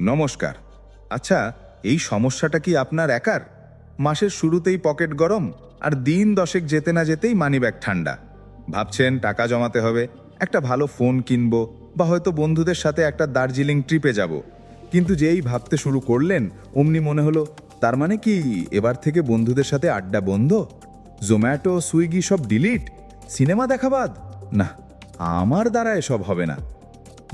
নমস্কার। আচ্ছা এই সমস্যাটা কি আপনার একার? মাসের শুরুতেই পকেট গরম আর দিন দশেক যেতে না যেতেই মানিব্যাগ ঠান্ডা। ভাবছেন টাকা জমাতে হবে, একটা ভালো ফোন কিনবো বা হয়তো বন্ধুদের সাথে একটা দার্জিলিং ট্রিপে যাব। কিন্তু যেই ভাবতে শুরু করলেন, অমনি মনে হলো, তার মানে কি এবার থেকে বন্ধুদের সাথে আড্ডা বন্ধ? জোম্যাটো, সুইগি সব ডিলিট? সিনেমা দেখাবাদ না, আমার দ্বারা এসব হবে না।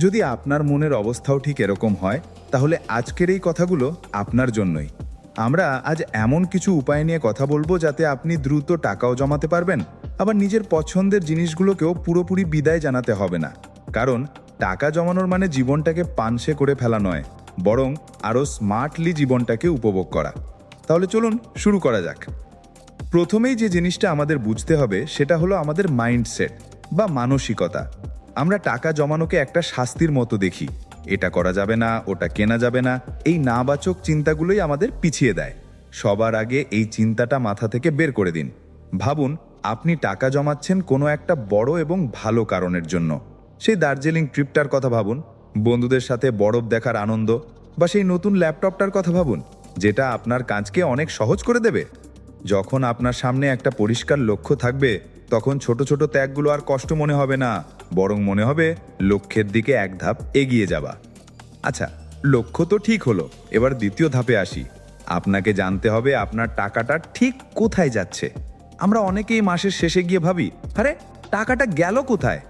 যদি আপনার মনের অবস্থাও ঠিক এরকম হয় তাহলে আজকের এই কথাগুলো আপনার জন্যই। আমরা আজ এমন কিছু উপায় নিয়ে কথা বলব যাতে আপনি দ্রুত টাকাও জমাতে পারবেন, আবার নিজের পছন্দের জিনিসগুলোকেও পুরোপুরি বিদায় জানাতে হবে না। কারণ, টাকা জমানোর মানে জীবনটাকে পানসে করে ফেলা নয়, বরং আরও স্মার্টলি জীবনটাকে উপভোগ করা। তাহলে চলুন শুরু করা যাক। প্রথমেই যে জিনিসটা আমাদের বুঝতে হবে, সেটা হলো আমাদের মাইন্ডসেট বা মানসিকতা। আমরা টাকা জমানোকে একটা শাস্তির মতো দেখি। এটা করা যাবে না, ওটা কেনা যাবে না, এই নাবাচক চিন্তাগুলোই আমাদের পিছিয়ে দেয়। সবার আগে এই চিন্তাটা মাথা থেকে বের করে দিন। ভাবুন, আপনি টাকা জমাচ্ছেন কোনো একটা বড় এবং ভালো কারণের জন্য। সেই দার্জিলিং ট্রিপটার কথা ভাবুন, বন্ধুদের সাথে বরফ দেখার আনন্দ, বা সেই নতুন ল্যাপটপটার কথা ভাবুন, যেটা আপনার কাজকে অনেক সহজ করে দেবে। যখন আপনার সামনে একটা পরিষ্কার লক্ষ্য থাকবে তখন ছোট ছোট ত্যাগগুলো আর কষ্ট মনে হবে না, বরং মনে হবে লক্ষ্যের দিকে এক ধাপ এগিয়ে যাবা আচ্ছা লক্ষ্য তো ঠিক হলো, এবার দ্বিতীয় ধাপে আসি। আপনাকে জানতে হবে আপনার টাকাটা ঠিক কোথায় যাচ্ছে। আমরা অনেকেই মাসের শেষে গিয়ে ভাবি, আরে, টাকাটা গেল কোথায়?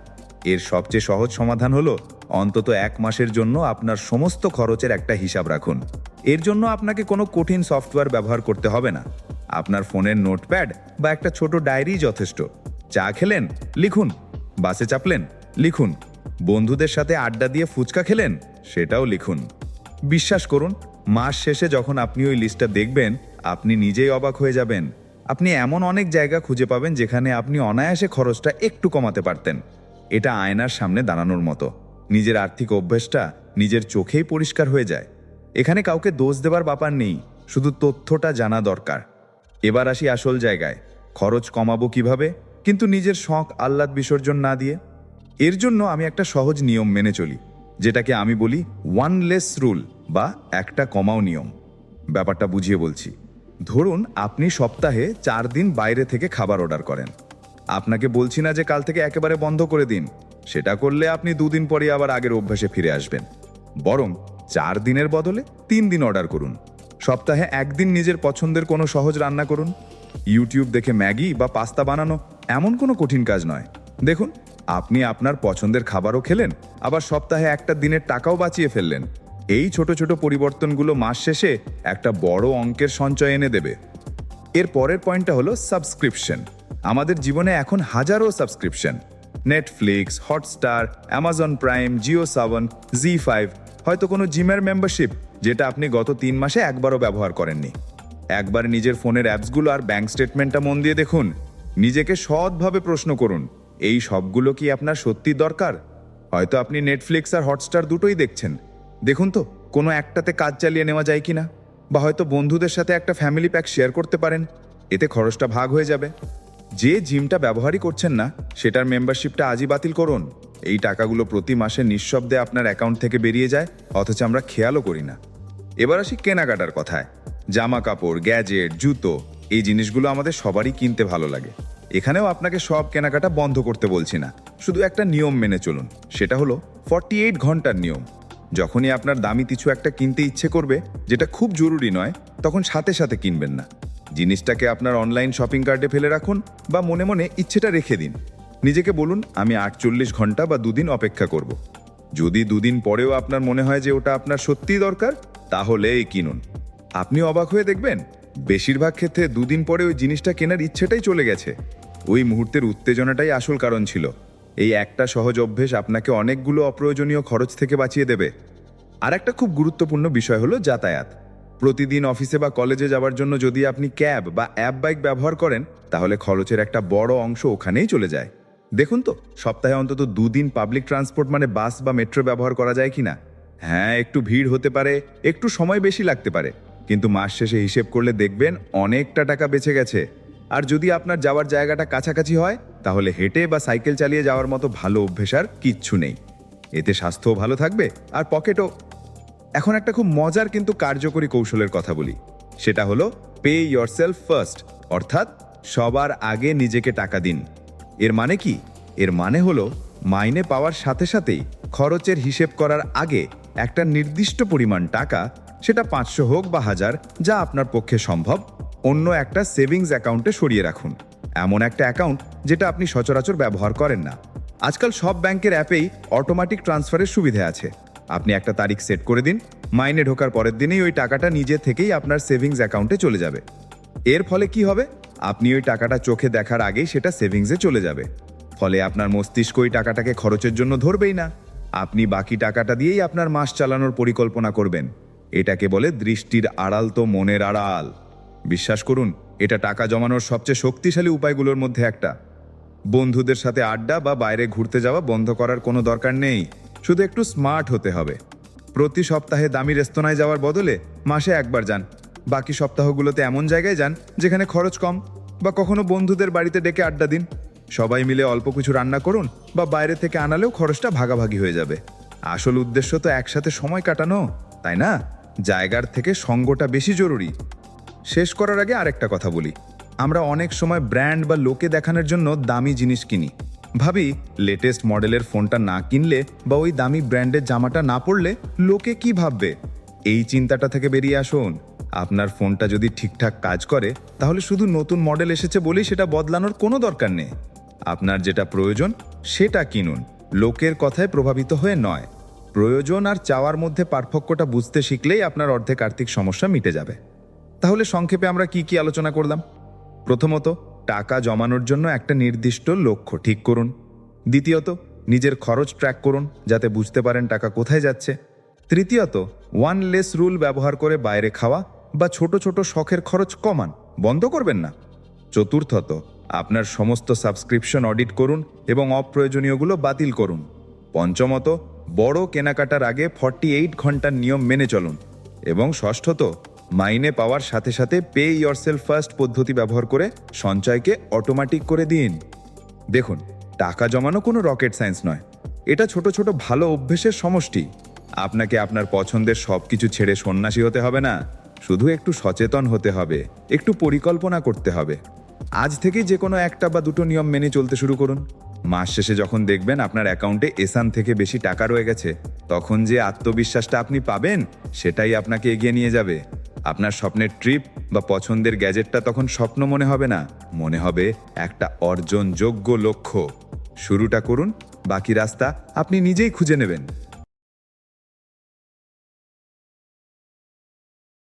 এর সবচেয়ে সহজ সমাধান হলো, অন্তত এক মাসের জন্য আপনার সমস্ত খরচের একটা হিসাব রাখুন। এর জন্য আপনাকে কোনো কঠিন সফটওয়্যার ব্যবহার করতে হবে না। আপনার ফোনের নোটপ্যাড বা একটা ছোট ডায়েরি যথেষ্ট। চা খেলেন? লিখুন। বাসে চাপলেন? লিখুন। বন্ধুদের সাথে আড্ডা দিয়ে ফুচকা খেলেন? সেটাও লিখুন। বিশ্বাস করুন, মাস শেষে যখন আপনি ওই লিস্টটা দেখবেন, আপনি নিজেই অবাক হয়ে যাবেন। আপনি এমন অনেক জায়গা খুঁজে পাবেন যেখানে আপনি অনায়াসে খরচটা একটু কমাতে পারতেন। এটা আয়নার সামনে দাঁড়ানোর মতো। নিজের আর্থিক অভ্যেসটা নিজের চোখেই পরিষ্কার হয়ে যায়। এখানে কাউকে দোষ দেবার ব্যাপার নেই। শুধু তথ্যটা জানা দরকার। এবার আসি আসল জায়গায়। খরচ কমাবো কীভাবে? কিন্তু নিজের শখ আহ্লাদ বিসর্জন না দিয়ে। এর জন্য আমি একটা সহজ নিয়ম মেনে চলি, যেটাকে আমি বলি ওয়ান লেস রুল বা একটা কমাও নিয়ম। ব্যাপারটা বুঝিয়ে বলছি। ধরুন আপনি সপ্তাহে চার দিন বাইরে থেকে খাবার অর্ডার করেন। আপনাকে বলছি না যে কাল থেকে একেবারে বন্ধ করে দিন। সেটা করলে আপনি দুদিন পরে আবার আগের অভ্যাসে ফিরে আসবেন। বরং চার দিনের বদলে তিন দিন অর্ডার করুন। সপ্তাহে একদিন নিজের পছন্দের কোনো সহজ রান্না করুন। ইউটিউব দেখে ম্যাগি বা পাস্তা বানানো এমন কোনো কঠিন কাজ নয়। দেখুন, আপনি আপনার পছন্দের খাবারও খেলেন, আবার সপ্তাহে একটা দিনের টাকাও বাঁচিয়ে ফেললেন। এই ছোট ছোট পরিবর্তনগুলো মাস শেষে একটা বড় অঙ্কের সঞ্চয় এনে দেবে। এর পরের পয়েন্টটা হলো সাবস্ক্রিপশন। আমাদের জীবনে এখন হাজারো subscription. Netflix Hotstar Amazon Prime Jio Saavn Zee five হয়তো কোনো জিমের মেম্বারশিপ যেটা আপনি গত তিন মাসে একবারও ব্যবহার করেননি। একবার নিজের ফোনের অ্যাপসগুলো আর ব্যাঙ্ক স্টেটমেন্টটা মন দিয়ে দেখুন। নিজেকে সৎভাবে প্রশ্ন করুন, এই সবগুলো কি আপনার সত্যি দরকার? হয়তো আপনি নেটফ্লিক্স আর হটস্টার দুটোই দেখছেন। দেখুন তো, কোনো একটাতে কাজ চালিয়ে নেওয়া যায় কিনা? বা হয়তো বন্ধুদের সাথে একটা ফ্যামিলি প্যাক শেয়ার করতে পারেন। এতে খরচটা ভাগ হয়ে যাবে। যে জিমটা ব্যবহারই করছেন না, সেটার মেম্বারশিপটা আজই বাতিল করুন। এই টাকাগুলো প্রতি মাসে নিঃশব্দে আপনার অ্যাকাউন্ট থেকে বেরিয়ে যায়, অথচ আমরা খেয়ালও করি না। এবার আসি কেনাকাটার কথায়। জামা কাপড়, গ্যাজেট, জুতো, এই জিনিসগুলো আমাদের সবারই কিনতে ভালো লাগে। এখানেও আপনাকে সব কেনাকাটা বন্ধ করতে বলছি না। শুধু একটা নিয়ম মেনে চলুন, সেটা হলো ফর্টি এইট ঘণ্টার নিয়ম। যখনই আপনার দামি কিছু একটা কিনতে ইচ্ছে করবে, যেটা খুব জরুরি নয়, তখন সাথে সাথে কিনবেন না। জিনিসটাকে আপনার অনলাইন শপিং কার্টে ফেলে রাখুন বা মনে মনে ইচ্ছেটা রেখে দিন। নিজেকে বলুন, আমি আটচল্লিশ ঘণ্টা বা দুদিন অপেক্ষা করব। যদি দুদিন পরেও আপনার মনে হয় যে ওটা আপনার সত্যিই দরকার তাহলে এই কিনুন। আপনি অবাক হয়ে দেখবেন, বেশিরভাগ ক্ষেত্রে দুদিন পরে ওই জিনিসটা কেনার ইচ্ছেটাই চলে গেছে। ওই মুহূর্তের উত্তেজনাটাই আসল কারণ ছিল। এই একটা সহজ অভ্যেস আপনাকে অনেকগুলো অপ্রয়োজনীয় খরচ থেকে বাঁচিয়ে দেবে। আর একটা খুব গুরুত্বপূর্ণ বিষয় হলো যাতায়াত। প্রতিদিন অফিসে বা কলেজে যাওয়ার জন্য যদি আপনি ক্যাব বা অ্যাপ বাইক ব্যবহার করেন, তাহলে খরচের একটা বড় অংশ ওখানেই চলে যায়। দেখুন তো, সপ্তাহে অন্তত দুদিন পাবলিক ট্রান্সপোর্ট মানে বাস বা মেট্রো ব্যবহার করা যায় কিনা? হ্যাঁ একটু ভিড় হতে পারে, একটু সময় বেশি লাগতে পারে। কিন্তু মাস শেষে হিসেব করলে দেখবেন অনেকটা টাকা বেঁচে গেছে। আর যদি আপনার যাওয়ার জায়গাটা কাছাকাছি হয়, তাহলে হেঁটে বা সাইকেল চালিয়ে যাওয়ার মতো ভালো অভ্যেস আর কিচ্ছু নেই। এতে স্বাস্থ্যও ভালো থাকবে আর পকেটও। এখন একটা খুব মজার কিন্তু কার্যকরী কৌশলের কথা বলি। সেটা হলো পে সেলফ ফার্স্ট অর্থাৎ সবার আগে নিজেকে টাকা দিন। এর মানে কি? এর মানে হলো মাইনে পাওয়ার সাথে সাথেই খরচের হিসেব করার আগে একটা নির্দিষ্ট পরিমাণ টাকা, সেটা পাঁচশো হোক বা হাজার, যা আপনার পক্ষে সম্ভব, অন্য একটা সেভিংস অ্যাকাউন্টে সরিয়ে রাখুন। এমন একটা অ্যাকাউন্ট যেটা আপনি সচরাচর ব্যবহার করেন না। আজকাল সব ব্যাংকের অ্যাপেই অটোমেটিক ট্রান্সফারের সুবিধা আছে। আপনি একটা তারিখ সেট করে দিন, মাইনে ঢোকার পরের দিনেই ওই টাকাটা নিজে থেকেই আপনার সেভিংস অ্যাকাউন্টে চলে যাবে। এর ফলে কি হবে? আপনি ওই টাকাটা চোখে দেখার আগেই সেটা সেভিংসে চলে যাবে। ফলে আপনার মস্তিষ্ক ওই টাকাটাকে খরচের জন্য ধরবেই না। আপনি বাকি টাকাটা দিয়েই আপনার মাস চালানোর পরিকল্পনা করবেন। এটাকে বলে দৃষ্টির আড়াল তো মনের আড়াল। বিশ্বাস করুন, এটা টাকা জমানোর সবচেয়ে শক্তিশালী উপায়গুলোর মধ্যে একটা। বন্ধুদের সাথে আড্ডা বা বাইরে ঘুরতে যাওয়া বন্ধ করার কোনো দরকার নেই। শুধু একটু স্মার্ট হতে হবে। প্রতি সপ্তাহে দামি রেস্তোরাঁয় যাওয়ার বদলে মাসে একবার যান। বাকি সপ্তাহগুলোতে এমন জায়গায় যান যেখানে খরচ কম বা কখনো বন্ধুদের বাড়িতে ডেকে আড্ডা দিন। সবাই মিলে অল্প কিছু রান্না করুন বা বাইরে থেকে আনালেও খরচটা ভাগাভাগি হয়ে যাবে। আসল উদ্দেশ্য তো একসাথে সময় কাটানো, তাই না? জায়গার থেকে সঙ্গটা বেশি জরুরি। শেষ করার আগে আরেকটা কথা বলি। আমরা অনেক সময় ব্র্যান্ড বা লোকে দেখানোর জন্য দামি জিনিস কিনি। ভাবি, লেটেস্ট মডেলের ফোনটা না কিনলে বা ওই দামি ব্র্যান্ডের জামাটা না পরলে লোকে কি ভাববে? এই চিন্তাটা থেকে বেরিয়ে আসুন। আপনার ফোনটা যদি ঠিকঠাক কাজ করে, তাহলে শুধু নতুন মডেল এসেছে বলেই সেটা বদলানোর কোনো দরকার নেই। আপনার যেটা প্রয়োজন, সেটা কিনুন। লোকের কথায় প্রভাবিত হয়ে নয়। প্রয়োজন আর চাওয়ার মধ্যে পার্থক্যটা বুঝতে শিখলেই আপনার অর্ধেক আর্থিক সমস্যা মিটে যাবে। তাহলে সংক্ষেপে আমরা কি কি আলোচনা করলাম? প্রথমত, টাকা জমানোর জন্য একটা নির্দিষ্ট লক্ষ্য ঠিক করুন। দ্বিতীয়ত, নিজের খরচ ট্র্যাক করুন, যাতে বুঝতে পারেন টাকা কোথায় যাচ্ছে। তৃতীয়ত ওয়ান লেস রুল ব্যবহার করে বাইরে খাওয়া বা ছোট ছোট শখের খরচ কমান, বন্ধ করবেন না। চতুর্থত, আপনার সমস্ত সাবস্ক্রিপশন অডিট করুন এবং অপ্রয়োজনীয়গুলো বাতিল করুন। পঞ্চমত, বড় কেনাকাটার আগে ফর্টি এইট ঘণ্টার নিয়ম মেনে চলুন। এবং ষষ্ঠত, মাইনে পাওয়ার সাথে সাথে পে ইয়রসেলফ ফার্স্ট পদ্ধতি ব্যবহার করে সঞ্চয়কে অটোমেটিক করে দিন। দেখুন, টাকা জমানো কোনো রকেট সায়েন্স নয়। এটা ছোট ছোট ভালো অভ্যেসের সমষ্টি। আপনাকে আপনার পছন্দের সব কিছু ছেড়ে সন্ন্যাসী হতে হবে না। শুধু একটু সচেতন হতে হবে, একটু পরিকল্পনা করতে হবে। আজ থেকেই যে কোনো একটা বা দুটো নিয়ম মেনে চলতে শুরু করুন। মাস শেষে যখন দেখবেন আপনার অ্যাকাউন্টে এসান থেকে বেশি টাকা রয়ে গেছে, তখন যে আত্মবিশ্বাসটা আপনি পাবেন, সেটাই আপনাকে এগিয়ে নিয়ে যাবে। আপনার স্বপ্নের ট্রিপ বা পছন্দের গ্যাজেটটা তখন স্বপ্ন মনে হবে না, মনে হবে একটা অর্জনযোগ্য লক্ষ্য। শুরুটা করুন, বাকি রাস্তা আপনি নিজেই খুঁজে নেবেন।